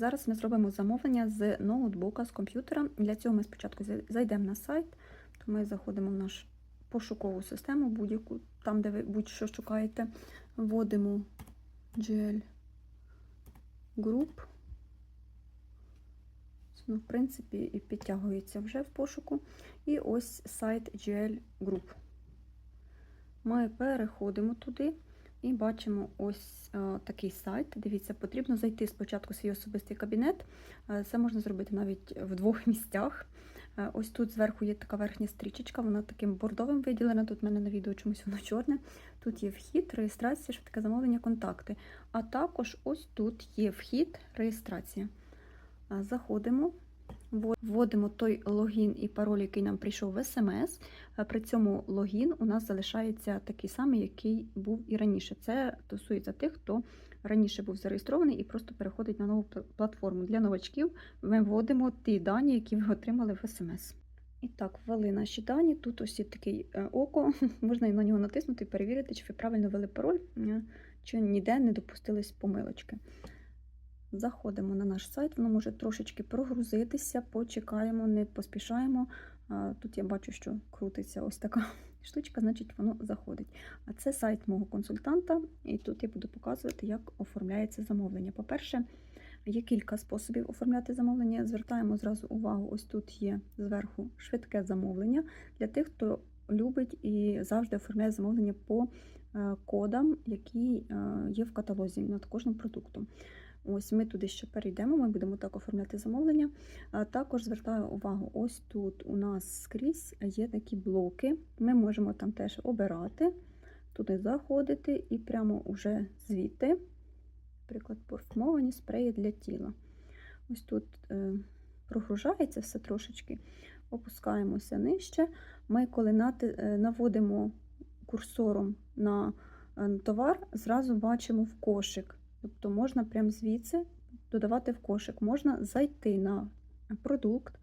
Зараз ми зробимо замовлення з ноутбука, з комп'ютера. Для цього ми спочатку зайдемо на сайт, то ми заходимо в нашу пошукову систему, будь-яку, там, де ви будь-що шукаєте, вводимо GL Group. Ну, в принципі, і підтягується вже в пошуку. І ось сайт GL Group. Ми переходимо туди і бачимо ось е, такий сайт. Дивіться, потрібно зайти спочатку в свій особистий кабінет. Е, Це можна зробити навіть в двох місцях. Е, Ось тут зверху є така верхня стрічечка, вона таким бордовим виділена. Тут в мене на відео чомусь воно чорне. Тут є вхід, реєстрація, швидке замовлення, контакти. А також ось тут є вхід, реєстрація. Заходимо, вводимо той логін і пароль, який нам прийшов в СМС. Е, При цьому логін у нас залишається такий самий, який був і раніше. Це стосується тих, хто раніше був зареєстрований і просто переходить на нову платформу. Для новачків ми вводимо ті дані, які ви отримали в СМС. І так, ввели наші дані. Тут ось є такий е, око, можна на нього натиснути і перевірити, чи ви правильно ввели пароль, чи ніде не допустились помилочки. Заходимо на наш сайт, воно може трошечки прогрузитися, почекаємо, не поспішаємо. Тут я бачу, що крутиться ось така штучка, значить воно заходить. А це сайт мого консультанта, і тут я буду показувати, як оформляється замовлення. По-перше, є кілька способів оформляти замовлення. Звертаємо зразу увагу, ось тут є зверху швидке замовлення для тих, хто любить і завжди оформляє замовлення по е, кодам, які е, є в каталозі над кожним продуктом. Ось ми туди ще перейдемо, ми будемо так оформляти замовлення. Також звертаю увагу, ось тут у нас скрізь є такі блоки. Ми можемо там теж обирати, туди заходити і прямо уже звідти, наприклад, парфумовані спреї для тіла. Ось тут е, прогружається все трошечки, опускаємося нижче. Ми, коли е, наводимо курсором на е, товар, зразу бачимо в кошик. Тобто можна прямо звідси додавати в кошик, можна зайти на продукт,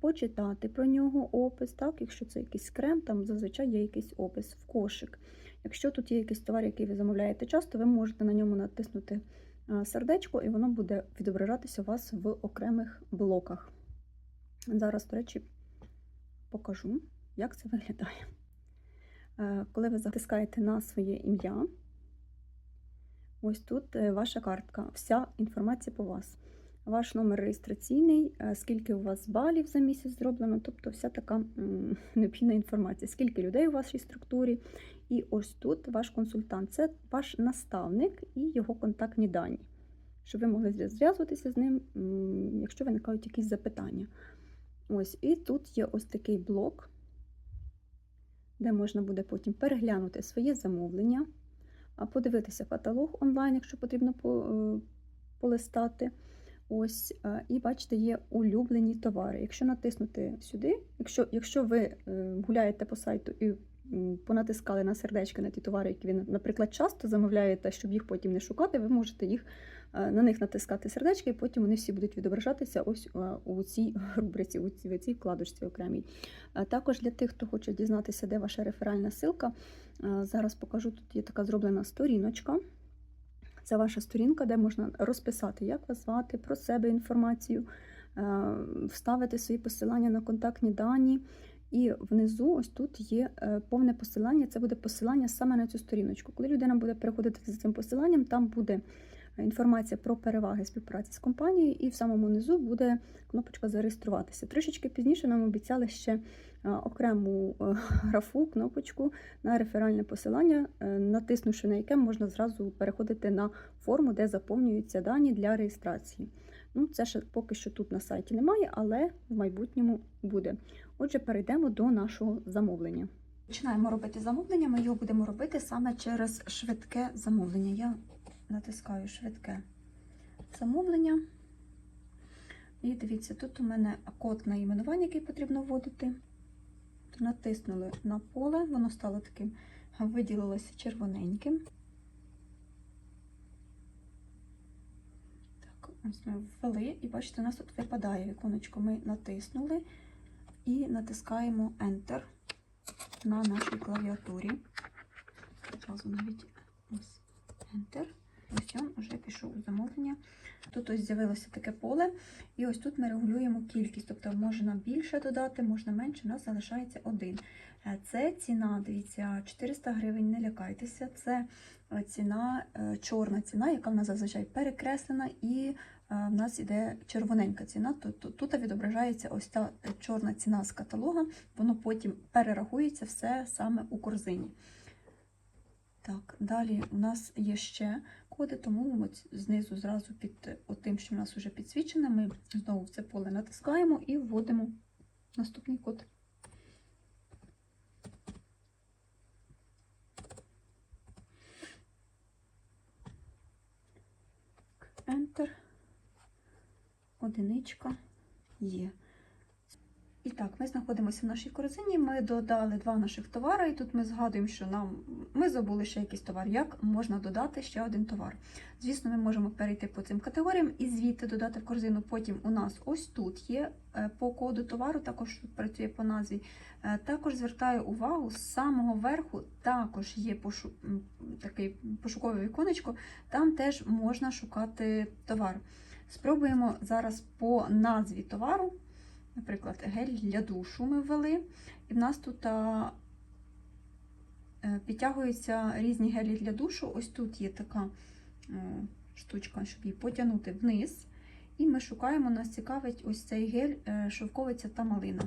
почитати про нього опис, так, якщо це якийсь крем, там зазвичай є якийсь опис в кошик. Якщо тут є якийсь товар, який ви замовляєте часто, ви можете на ньому натиснути сердечко, і воно буде відображатися у вас в окремих блоках. Зараз, до речі, покажу, як це виглядає. Коли ви затискаєте на своє ім'я, Ось тут е, ваша картка, вся інформація по вас. Ваш номер реєстраційний, е, скільки у вас балів за місяць зроблено, тобто вся така необхідна інформація, скільки людей у вашій структурі. І ось тут ваш консультант це ваш наставник і його контактні дані, щоб ви могли зв'язуватися з ним, якщо виникають якісь запитання. Ось, і тут є ось такий блок, де можна буде потім переглянути своє замовлення подивитися каталог онлайн, якщо потрібно по- е, полистати. Ось, е, і бачите, є улюблені товари. Якщо натиснути сюди, якщо, якщо ви е, гуляєте по сайту і понатискали на сердечки на ті товари, які ви, наприклад, часто замовляєте, щоб їх потім не шукати, ви можете їх на них натискати сердечки, і потім вони всі будуть відображатися ось е, у цій рубриці, у цій, у цій вкладочці окремій. Е, Також для тих, хто хоче дізнатися, де ваша реферальна ссылка, Е, Зараз покажу, тут є така зроблена сторіночка. Це ваша сторінка, де можна розписати, як вас звати, про себе інформацію, е, вставити свої посилання на контактні дані. І внизу, ось тут є е, повне посилання. Це буде посилання саме на цю сторіночку. Коли людина буде переходити за цим посиланням, там буде інформація про переваги співпраці з компанією, і в самому низу буде кнопочка зареєструватися. Трішечки пізніше нам обіцяли ще е, окрему е, графу, кнопочку на реферальне посилання, е, натиснувши на яке можна зразу переходити на форму, де заповнюються дані для реєстрації. Ну, це ще поки що тут на сайті немає, але в майбутньому буде. Отже, перейдемо до нашого замовлення. Починаємо робити замовлення. Ми його будемо робити саме через швидке замовлення. Я натискаю швидке замовлення. І дивіться, тут у мене код найменування, який потрібно вводити. Натиснули на поле, воно стало таким, виділилося червоненьким. Так, ось ми ввели, і бачите, у нас тут випадає віконечко. Ми натиснули і натискаємо Enter на нашій клавіатурі. Одразу навіть ось Enter. Ось вже пішов у замовлення. Тут ось з'явилося таке поле, і ось тут ми регулюємо кількість, тобто можна більше додати, можна менше, у нас залишається один. Е, Це ціна, дивіться, 400 гривень, не лякайтеся. Це е, ціна, е, чорна ціна, яка в нас зазвичай перекреслена, і в нас іде червоненька ціна. Тут, тут відображається ось та чорна ціна з каталога, воно потім перерахується все саме у корзині. Так, далі у нас є ще коди, тому ми знизу зразу під тим, що в нас вже підсвічено, ми знову в це поле натискаємо і вводимо наступний код. Enter. Одиничка є. І так, ми знаходимося в нашій корзині. Ми додали два наших товари, і тут ми згадуємо, що нам ми забули ще якийсь товар. Як можна додати ще один товар? Звісно, ми можемо перейти по цим категоріям і звідти додати в корзину. Потім у нас ось тут є е, по коду товару, також працює по назві. Е, Також звертаю увагу, з самого верху також є пошу... м, такий пошукове віконечко, там теж можна шукати товар. Спробуємо зараз по назві товару. Наприклад, гель для душу ми ввели, і в нас тут е, підтягуються різні гелі для душу. Ось тут є така е, штучка, щоб її потягнути вниз. І ми шукаємо, нас цікавить ось цей гель е, шовковиця та малина.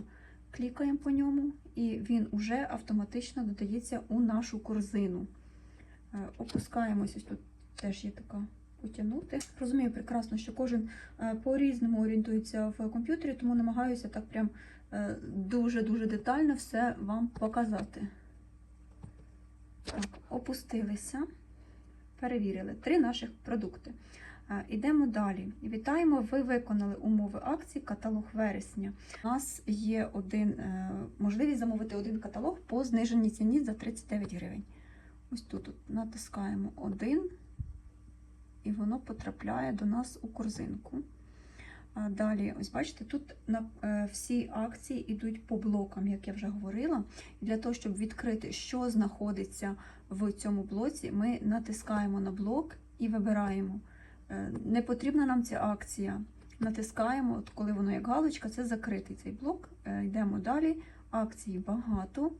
Клікаємо по ньому, і він уже автоматично додається у нашу корзину. Опускаємось, ось тут теж є така потягнути. Розумію прекрасно, що кожен е, по-різному орієнтується в комп'ютері, тому намагаюся так прям е, дуже-дуже детально все вам показати. Так, опустилися, перевірили три наших продукти. Е, Ідемо далі. Вітаємо! Ви виконали умови акції каталог вересня. У нас є один, можливість замовити один каталог по зниженій ціні за 39 гривень. Ось тут от натискаємо один і воно потрапляє до нас у корзинку. Далі, ось бачите, тут на е, всі акції йдуть по блокам, як я вже говорила. І для того, щоб відкрити, що знаходиться в цьому блоці, ми натискаємо на блок і вибираємо. Е, Не потрібна нам ця акція. Натискаємо, от коли воно як галочка, це закритий цей блок. Е, Йдемо далі. Акцій багато.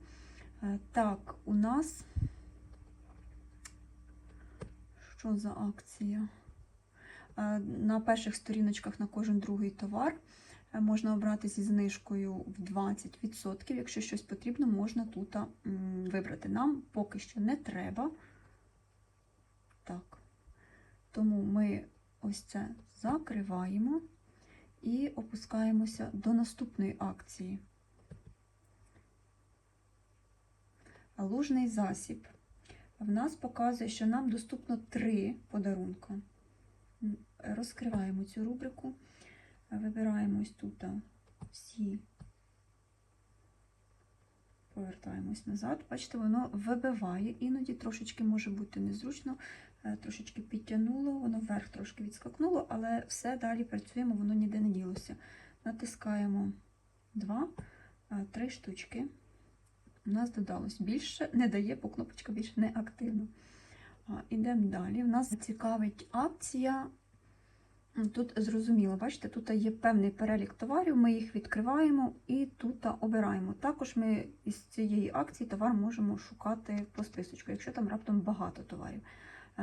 Так, у нас що за акція? Е, На перших сторіночках на кожен другий товар е, можна обрати зі знижкою в 20%. Якщо щось потрібно, можна тут вибрати. Нам поки що не треба. Так. Тому ми ось це закриваємо і опускаємося до наступної акції. Лужний засіб. В нас показує, що нам доступно три подарунка. Розкриваємо цю рубрику, вибираємо ось тут всі, повертаємось назад. Бачите, воно вибиває, іноді трошечки може бути незручно, е, трошечки підтягнуло, воно вверх трошки відскакнуло, але все далі працюємо, воно ніде не ділося. Натискаємо два, е, три штучки. У нас додалось більше, не дає, бо кнопочка більше не активна. Ідемо далі. У нас цікавить акція. Тут зрозуміло, бачите, тут є певний перелік товарів, ми їх відкриваємо і тут обираємо. Також ми із цієї акції товар можемо шукати по списочку, якщо там раптом багато товарів.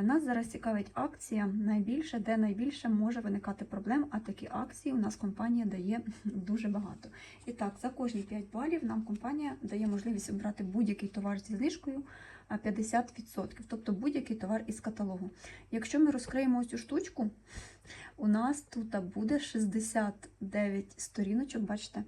Нас зараз цікавить акція найбільше, де найбільше може виникати проблем, а такі акції у нас компанія дає дуже багато. І так, за кожні 5 балів нам компанія дає можливість обрати будь-який товар зі знижкою 50%, тобто будь-який товар із каталогу. Якщо ми розкриємо ось цю штучку, у нас тут буде 69 сторіночок, бачите,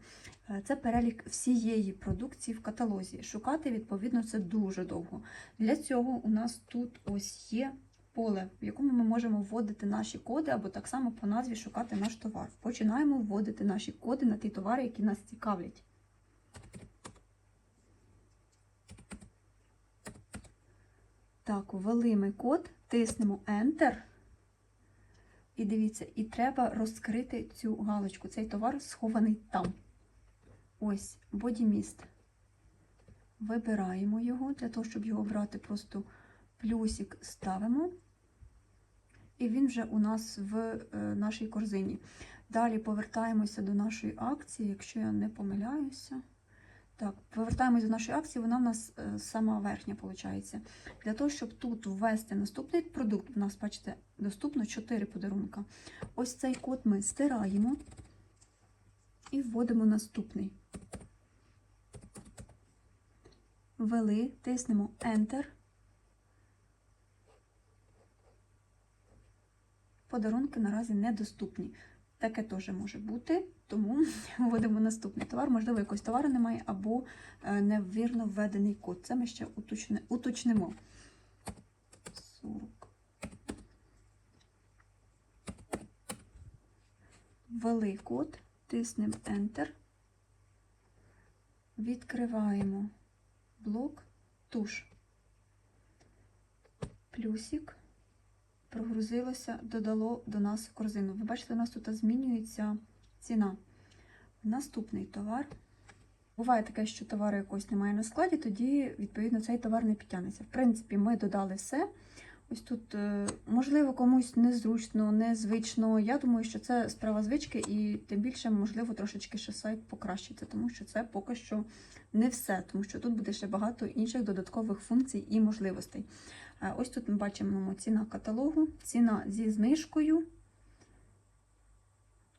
Е, це перелік всієї продукції в каталозі. Шукати, відповідно, це дуже довго. Для цього у нас тут ось є поле, в якому ми можемо вводити наші коди, або так само по назві шукати наш товар. Починаємо вводити наші коди на ті товари, які нас цікавлять. Так, ввели ми код, тиснемо Enter. І дивіться, і треба розкрити цю галочку. Цей товар схований там. Ось, бодіміст. Вибираємо його. Для того, щоб його обрати, просто плюсик ставимо. і він вже у нас в е, нашій корзині. Далі повертаємося до нашої акції, якщо я не помиляюся. Так, повертаємось до нашої акції, вона в нас е, сама верхня, виходить. Для того, щоб тут ввести наступний продукт, у нас, бачите, доступно 4 подарунка. Ось цей код ми стираємо і вводимо наступний. Ввели, тиснемо Enter. Подарунки наразі недоступні. Таке теж може бути, тому вводимо наступний товар. Можливо, якогось товару немає, або е, невірно введений код. Це ми ще уточни- уточнимо. 40. Ввели код, тиснемо Enter. Відкриваємо блок, туш. Плюсик прогрузилося, додало до нас корзину. Ви бачите, у нас тут змінюється ціна. Наступний товар. Буває таке, що товару якогось немає на складі, тоді, відповідно, цей товар не підтягнеться. В принципі, ми додали все. Ось тут, е, можливо, комусь незручно, незвично. Я думаю, що це справа звички, і тим більше, можливо, трошечки ще сайт покращиться, тому що це поки що не все, тому що тут буде ще багато інших додаткових функцій і можливостей. Е, Ось тут ми бачимо ціна каталогу, ціна зі знижкою,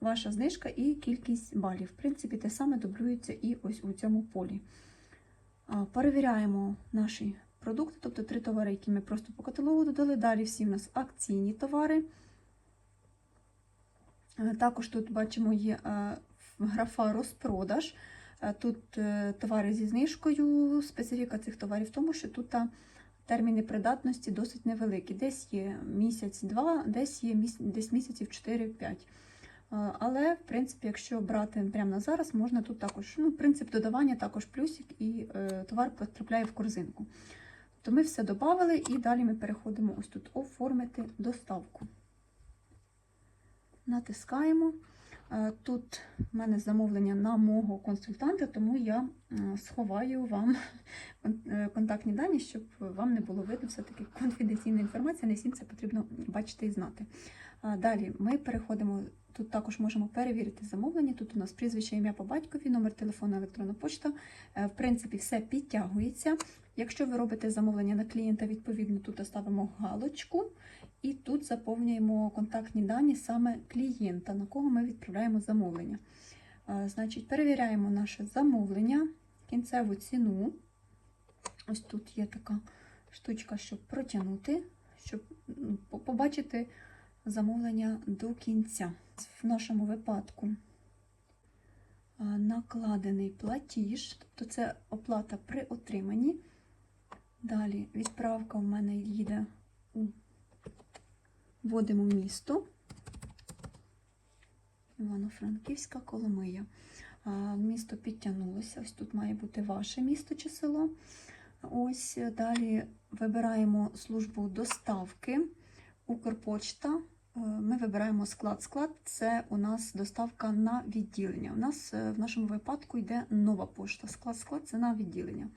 ваша знижка і кількість балів. В принципі, те саме дублюється і ось у цьому полі. Перевіряємо наші продукти, тобто три товари, які ми просто по каталогу додали. Далі всі в нас акційні товари. Е, Також тут бачимо є е, графа розпродаж. Е, Тут товари зі знижкою. Специфіка цих товарів в тому, що тут терміни придатності досить невеликі. Десь є місяць-два, десь є десь місяців 4-5. Е, Але, в принципі, якщо брати прямо на зараз, можна тут також ну, принцип додавання, також плюсик, і е, товар потрапляє в корзинку. То ми все додали і далі ми переходимо ось тут оформити доставку. Натискаємо. Е, Тут в мене замовлення на мого консультанта, тому я е, сховаю вам е, контактні дані, щоб вам не було видно все-таки конфіденційна інформація, не всім це потрібно бачити і знати. Далі ми переходимо. Тут також можемо перевірити замовлення. Тут у нас прізвище, ім'я по батькові, номер телефону, електронна почта. Е, В принципі, все підтягується. Якщо ви робите замовлення на клієнта, відповідно тут ставимо галочку. І тут заповнюємо контактні дані саме клієнта, на кого ми відправляємо замовлення. Значить, перевіряємо наше замовлення, кінцеву ціну. Ось тут є така штучка, щоб протягнути, щоб побачити замовлення до кінця. В нашому випадку накладений платіж, тобто це оплата при отриманні. Далі відправка в мене їде Вводимо місто. Івано-Франківська Коломия. Місто підтягнулося. Ось тут має бути ваше місто чи село. Ось далі вибираємо службу доставки. Укрпочта. Е, Ми вибираємо склад. Склад це у нас доставка на відділення. У нас е, в нашому випадку йде нова пошта. Склад склад це на відділення.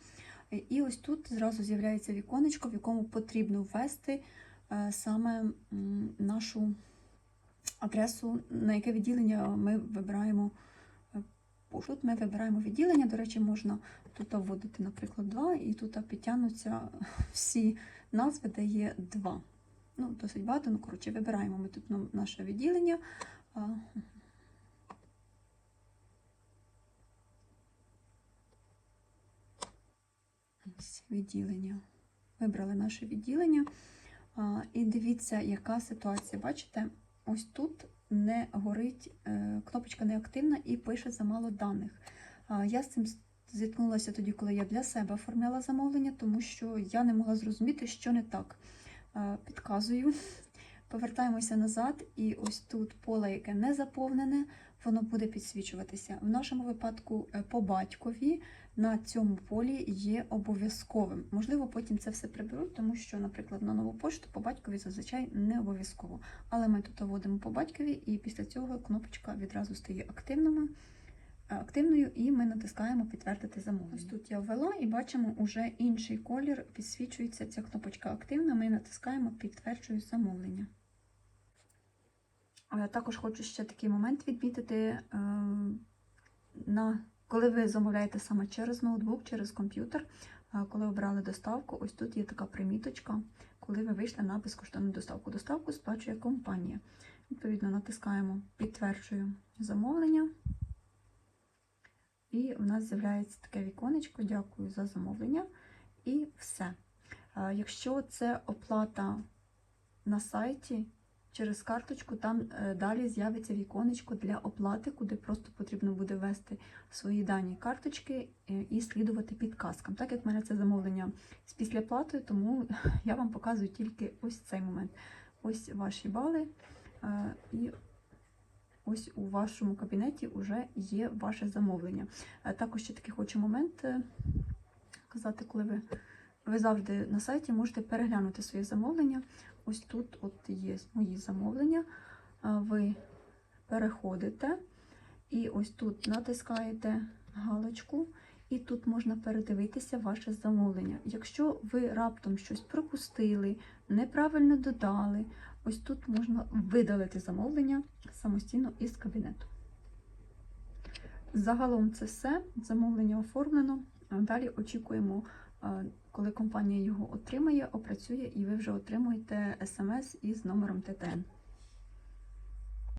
Е, І ось тут зразу з'являється віконечко, в якому потрібно ввести е, саме нашу адресу, на яке відділення ми вибираємо е. Тут ми вибираємо відділення. До речі, можна тут вводити, наприклад, два, і тут підтягнуться всі назви, де є два. Ну, досить багато, ну, коротше, вибираємо ми тут наше відділення. Відділення. Вибрали наше відділення. І дивіться, яка ситуація. Бачите, ось тут не горить, кнопочка не активна і пише замало даних. Я з цим зіткнулася тоді, коли я для себе оформляла замовлення, тому що я не могла зрозуміти, що не так. Підказую. Повертаємося назад, і ось тут поле, яке не заповнене, воно буде підсвічуватися. В нашому випадку е, по батькові на цьому полі є обов'язковим. Можливо, потім це все приберуть, тому що, наприклад, на нову пошту по батькові зазвичай не обов'язково. Але ми тут вводимо по батькові, і після цього кнопочка відразу стає активною, е, активною, і ми натискаємо підтвердити замовлення. Ось тут я ввела і бачимо, уже інший колір підсвічується. Ця кнопочка активна. Ми натискаємо підтверджую замовлення. Також хочу ще такий момент відмітити. е, На, коли ви замовляєте саме через ноутбук, через комп'ютер, е, коли обрали доставку, ось тут є така приміточка, коли ви вийшли на безкоштовну доставку. Доставку сплачує компанія. Відповідно, натискаємо підтверджую замовлення. І в нас з'являється таке віконечко. Дякую за замовлення. І все. Е, Якщо це оплата на сайті через карточку, там е, далі з'явиться віконечко для оплати, куди просто потрібно буде ввести свої дані карточки е, і слідувати підказкам. Так як в мене це замовлення з післяплатою, тому я вам показую тільки ось цей момент. Ось ваші бали. е, І ось у вашому кабінеті вже є ваше замовлення. Також ще такий хочу момент казати, коли ви, ви завжди на сайті можете переглянути своє замовлення. Ось тут от є мої замовлення. Ви переходите і ось тут натискаєте галочку, і тут можна передивитися ваше замовлення. Якщо ви раптом щось пропустили, неправильно додали, ось тут можна видалити замовлення самостійно із кабінету. Загалом це все. Замовлення оформлено. Далі очікуємо, коли компанія його отримає, опрацює, і ви вже отримуєте смс із номером ТТН.